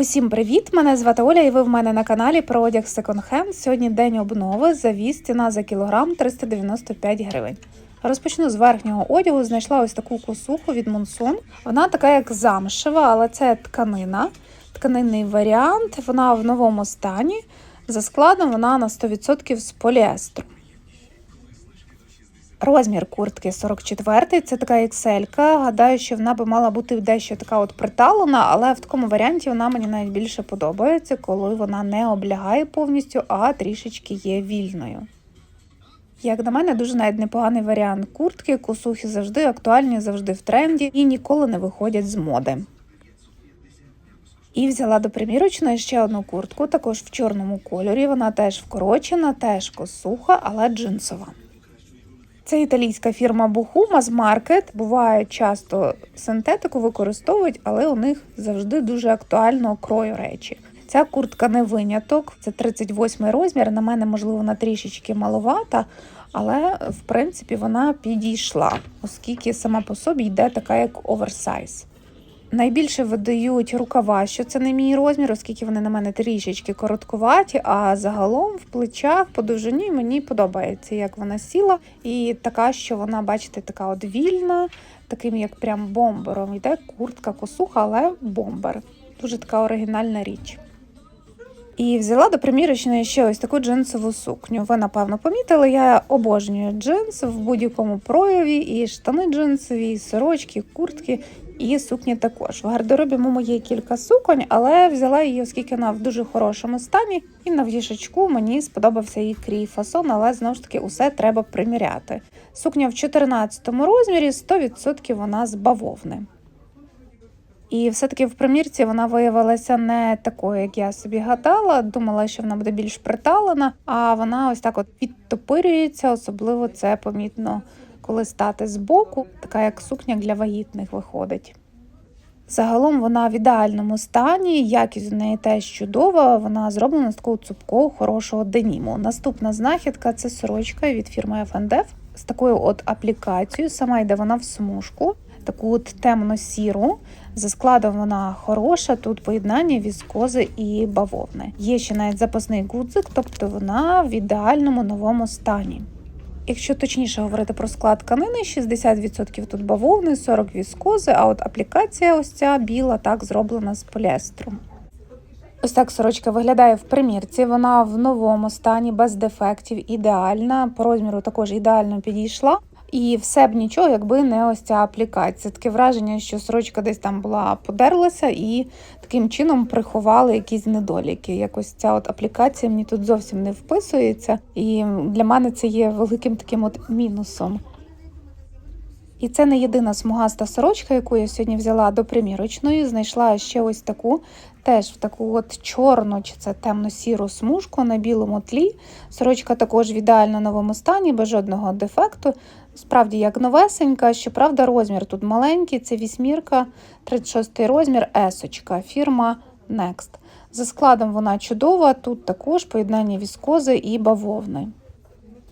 Усім привіт! Мене звати Оля, і ви в мене на каналі про одяг Hand. Сьогодні день обнови. Завіз ціна за кілограм 395 гривень. Розпочну з верхнього одягу. Знайшла ось таку косуху від Монсун. Вона така, як замшева, але це тканина, тканинний варіант. Вона в новому стані. За складом вона на 100% з поліестру. Розмір куртки 44 це така XL. Гадаю, що вона би мала бути дещо така от приталена, але в такому варіанті вона мені навіть більше подобається, коли вона не облягає повністю, а трішечки є вільною. Як на мене, дуже навіть непоганий варіант куртки, косухи завжди актуальні, завжди в тренді і ніколи не виходять з моди. І взяла до примірочної ще одну куртку, також в чорному кольорі. Вона теж вкорочена, теж косуха, але джинсова. Це італійська фірма Бухума з маркет. Буває часто синтетику використовують, але у них завжди дуже актуально крою речі. Ця куртка не виняток, це 38 розмір. На мене, можливо, вона трішечки маловата, але в принципі вона підійшла, оскільки сама по собі йде така, як оверсайз. Найбільше видають рукава, що це не мій розмір, оскільки вони на мене трішечки короткуваті, а загалом в плечах по довжині мені подобається, як вона сіла. І така, що вона, бачите, така от вільна, таким як прям бомбером. Йде куртка, косуха, але бомбер. Дуже така оригінальна річ. І взяла до примірочної ще ось таку джинсову сукню. Ви, напевно, помітили, я обожнюю джинс в будь-якому прояві, і штани джинсові, і сорочки, куртки, і сукні також. В гардеробі моєму є кілька суконь, але взяла її, оскільки вона в дуже хорошому стані. І на в'їжачку мені сподобався її крій фасон, але знову ж таки усе треба приміряти. Сукня в 14 розмірі, 100% вона з бавовни. І все-таки в примірці вона виявилася не такою, як я собі гадала. Думала, що вона буде більш приталена, а вона ось так от підтопирюється, особливо це помітно, коли стати збоку, така як сукня для вагітних виходить. Загалом вона в ідеальному стані, якість у неї теж чудова, вона зроблена з такого цупкого, хорошого деніму. Наступна знахідка це сорочка від фірми FNDF з такою от аплікацією. Сама йде вона в смужку, таку от темно-сіру. За складом вона хороша, тут поєднання віскози і бавовни. Є ще навіть запасний гудзик, тобто вона в ідеальному новому стані. Якщо точніше говорити про склад тканини, 60% тут бавовни, 40% віскози, а от аплікація ось ця біла так зроблена з поліестру. Ось так сорочка виглядає в примірці. Вона в новому стані, без дефектів, ідеальна. По розміру також ідеально підійшла. І все б нічого, якби не ось ця аплікація. Таке враження, що сорочка десь там була подерлася і таким чином приховали якісь недоліки. Якось ця от аплікація мені тут зовсім не вписується, і для мене це є великим таким от мінусом. І це не єдина смугаста сорочка, яку я сьогодні взяла до примірочної. Знайшла ще ось таку, теж в таку от чорну, чи це темно-сіру смужку на білому тлі. Сорочка також в ідеально новому стані, без жодного дефекту. Справді, як новесенька, щоправда, розмір тут маленький, це вісьмірка, 36 розмір, есочка, фірма Next. За складом вона чудова, тут також поєднання віскози і бавовни.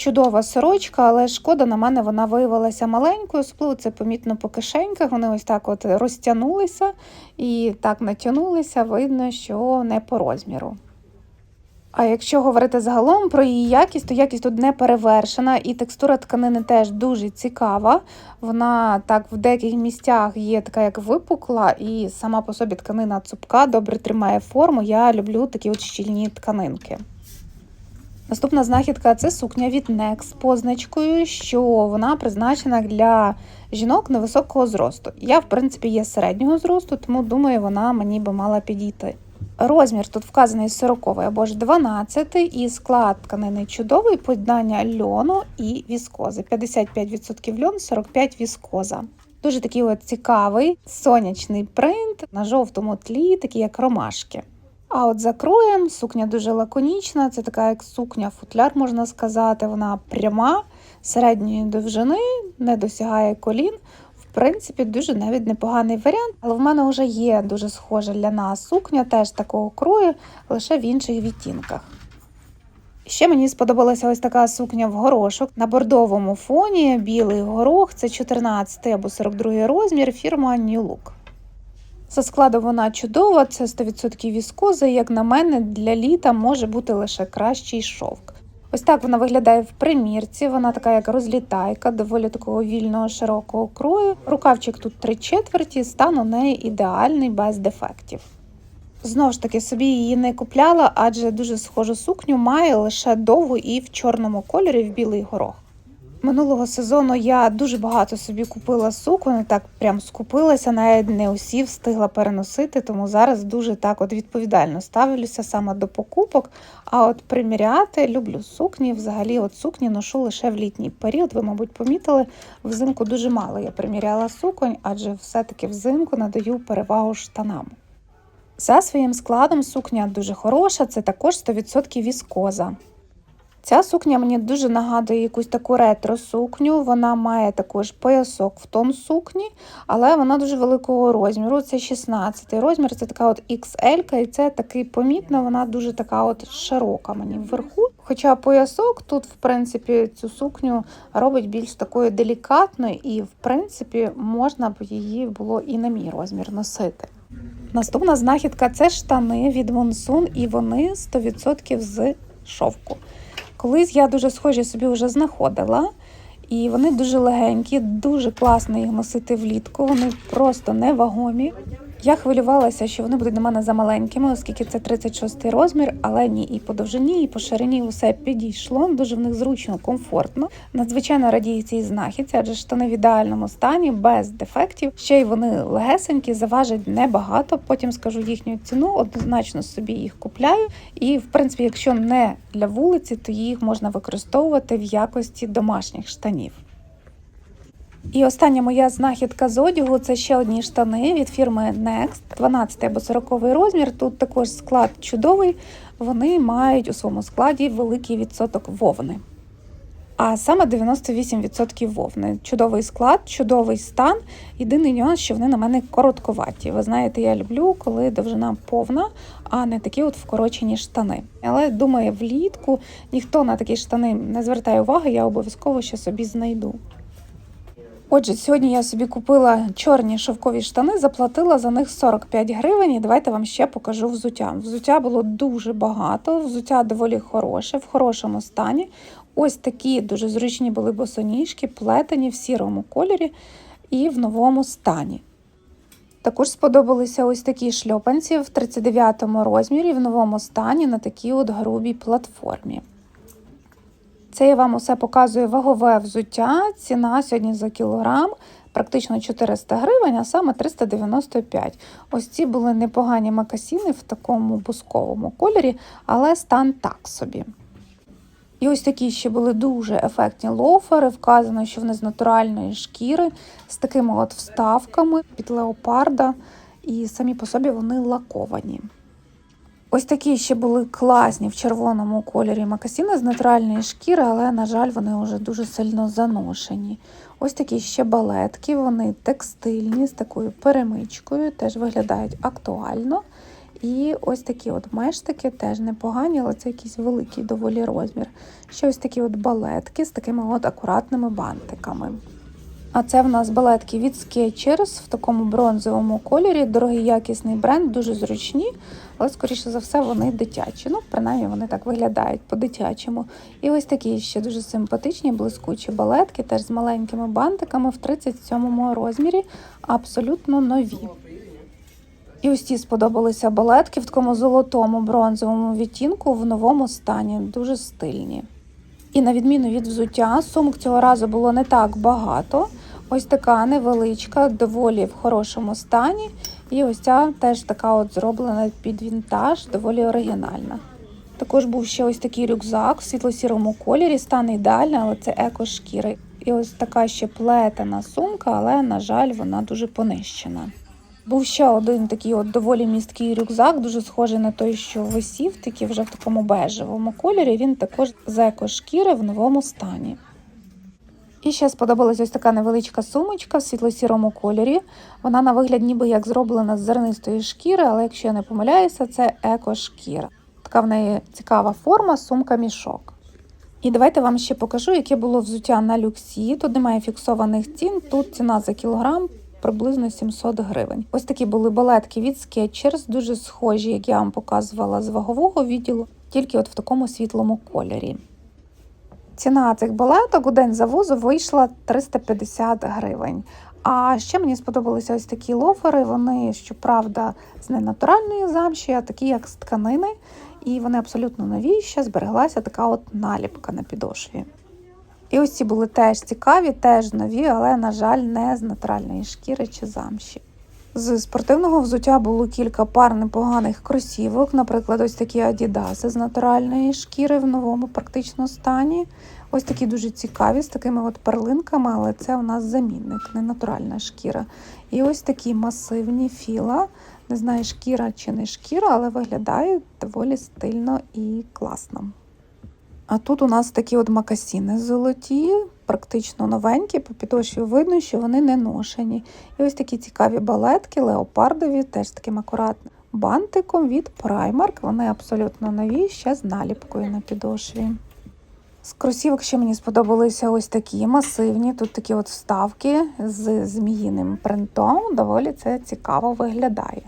Чудова сорочка, але шкода на мене вона виявилася маленькою, особливо це помітно по кишеньках. Вони ось так от розтягнулися і так натягнулися, видно, що не по розміру. А якщо говорити загалом про її якість, то якість тут не перевершена, і текстура тканини теж дуже цікава. Вона так в деяких місцях є така, як випукла, і сама по собі тканина цупка, добре тримає форму. Я люблю такі от щільні тканинки. Наступна знахідка це сукня від Nex з позначкою, що вона призначена для жінок невисокого зросту. Я, в принципі, є середнього зросту, тому думаю, вона мені би мала підійти. Розмір тут вказаний 40 або ж 12 і склад тканини чудовий, поєднання льону і віскози. 55% льон, 45% віскоза. Дуже такий от цікавий сонячний принт на жовтому тлі, такі як ромашки. А от за кроєм сукня дуже лаконічна, це така як сукня-футляр, можна сказати. Вона пряма, середньої довжини, не досягає колін. В принципі, дуже навіть непоганий варіант, але в мене вже є дуже схожа для нас сукня, теж такого крою, лише в інших відтінках. Ще мені сподобалася ось така сукня в горошок на бордовому фоні, білий горох, це 14 або 42 розмір, фірма New Look. За складом вона чудова, це 100% віскоза, і, як на мене, для літа може бути лише кращий шовк. Ось так вона виглядає в примірці. Вона така як розлітайка, доволі такого вільного широкого крою. Рукавчик тут три четверті, стан у неї ідеальний, без дефектів. Знову ж таки, собі її не купляла, адже дуже схожу сукню має лише довгу і в чорному кольорі в білий горох. Минулого сезону я дуже багато собі купила сукон, так прям скупилася, навіть не усі встигла переносити, тому зараз дуже так от відповідально ставлюся саме до покупок. А от приміряти люблю сукні. Взагалі, от сукні ношу лише в літній період. Ви, мабуть, помітили, взимку дуже мало я приміряла суконь, адже все-таки взимку надаю перевагу штанам. За своїм складом сукня дуже хороша, це також 100% віскоза. Ця сукня мені дуже нагадує якусь таку ретро-сукню. Вона має також поясок в тон сукні, але вона дуже великого розміру. Це 16 розмір, це така от XL, і це такий помітно, вона дуже така от широка мені вверху. Хоча поясок тут, в принципі, цю сукню робить більш такою делікатною, і, в принципі, можна б її було і на мій розмір носити. Наступна знахідка це штани від Monsoon, і вони 100% з шовку. Колись я дуже схожі собі вже знаходила, і вони дуже легенькі, дуже класно їх носити влітку. Вони просто невагомі. Я хвилювалася, що вони будуть для мене замаленькими, оскільки це 36 розмір, але ні, і по довжині, і по ширині усе підійшло. Дуже в них зручно, комфортно. Надзвичайно радію цій знахідці, адже штани в ідеальному стані, без дефектів. Ще й вони легесенькі, заважать небагато. Потім скажу їхню ціну. Однозначно собі їх купляю. І, в принципі, якщо не для вулиці, то їх можна використовувати в якості домашніх штанів. І остання моя знахідка з одягу це ще одні штани від фірми Next, 12 або 40 розмір. Тут також склад чудовий. Вони мають у своєму складі великий відсоток вовни. А саме 98% вовни. Чудовий склад, чудовий стан. Єдиний нюанс, що вони на мене коротковаті. Ви знаєте, я люблю, коли довжина повна, а не такі от вкорочені штани. Але думаю, влітку ніхто на такі штани не звертає уваги, я обов'язково ще собі знайду. Отже, сьогодні я собі купила чорні шовкові штани, заплатила за них 45 гривень. І давайте вам ще покажу взуття. Взуття було дуже багато, взуття доволі хороше, в хорошому стані. Ось такі дуже зручні були босоніжки, плетені в сірому кольорі і в новому стані. Також сподобалися ось такі шльопанці в 39 розмірі в новому стані на такій от грубій платформі. Це я вам усе показую вагове взуття. Ціна сьогодні за кілограм практично 400 гривень, а саме 395. Ось ці були непогані макасіни в такому бусковому кольорі, але стан так собі. І ось такі ще були дуже ефектні лофери. Вказано, що вони з натуральної шкіри, з такими от вставками під леопарда, і самі по собі вони лаковані. Ось такі ще були класні в червоному кольорі макасіни з натуральної шкіри, але, на жаль, вони вже дуже сильно заношені. Ось такі ще балетки, вони текстильні, з такою перемичкою, теж виглядають актуально. І ось такі от мештики теж непогані, але це якийсь великий доволі розмір. Ще ось такі от балетки з такими от акуратними бантиками. А це в нас балетки від Skechers в такому бронзовому кольорі. Дорогий якісний бренд, дуже зручні, але, скоріше за все, вони дитячі. Ну, принаймні, вони так виглядають по-дитячому. І ось такі ще дуже симпатичні, блискучі балетки, теж з маленькими бантиками в 37 розмірі, абсолютно нові. І ось ці сподобалися балетки в такому золотому бронзовому відтінку в новому стані, дуже стильні. І на відміну від взуття, сумок цього разу було не так багато. Ось така невеличка, доволі в хорошому стані. І ось ця теж така от зроблена під вінтаж, доволі оригінальна. Також був ще ось такий рюкзак в світло-сірому кольорі, стан ідеальний, але це еко-шкіри. І ось така ще плетена сумка, але, на жаль, вона дуже понищена. Був ще один такий от доволі місткий рюкзак, дуже схожий на той, що висів, такий вже в такому бежевому кольорі. Він також з еко-шкіри в новому стані. І ще сподобалась ось така невеличка сумочка в світло-сірому кольорі. Вона на вигляд ніби як зроблена з зернистої шкіри, але якщо я не помиляюся, це еко-шкіра. Така в неї цікава форма, сумка-мішок. І давайте вам ще покажу, яке було взуття на люксі. Тут немає фіксованих цін, тут ціна за кілограм приблизно 700 гривень. Ось такі були балетки від Skechers, дуже схожі, як я вам показувала з вагового відділу, тільки от в такому світлому кольорі. Ціна цих балеток у день завозу вийшла 350 гривень. А ще мені сподобалися ось такі лофери. Вони, щоправда, з ненатуральної замші, а такі як з тканини. І вони абсолютно нові. Ще збереглася така от наліпка на підошві. І ось ці були теж цікаві, теж нові, але, на жаль, не з натуральної шкіри чи замші. З спортивного взуття було кілька пар непоганих кросівок, наприклад, ось такі адідаси з натуральної шкіри в новому практично стані. Ось такі дуже цікаві з такими от перлинками, але це у нас замінник, не натуральна шкіра. І ось такі масивні філа. Не знаю, шкіра чи не шкіра, але виглядають доволі стильно і класно. А тут у нас такі от макасіни золоті, практично новенькі, по підошві видно, що вони не ношені. І ось такі цікаві балетки, леопардові, теж таким акуратним бантиком від Primark. Вони абсолютно нові, ще з наліпкою на підошві. З кросівок ще мені сподобалися ось такі масивні. Тут такі от вставки з зміїним принтом. Доволі це цікаво виглядає.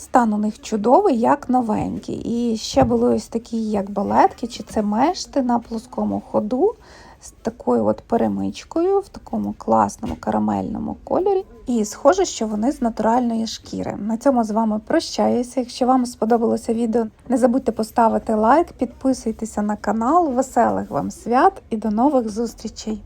Стан у них чудовий, як новенький. І ще були ось такі, як балетки, чи це мешти на плоскому ходу з такою от перемичкою в такому класному карамельному кольорі. І схоже, що вони з натуральної шкіри. На цьому з вами прощаюся. Якщо вам сподобалося відео, не забудьте поставити лайк, підписуйтеся на канал. Веселих вам свят і до нових зустрічей!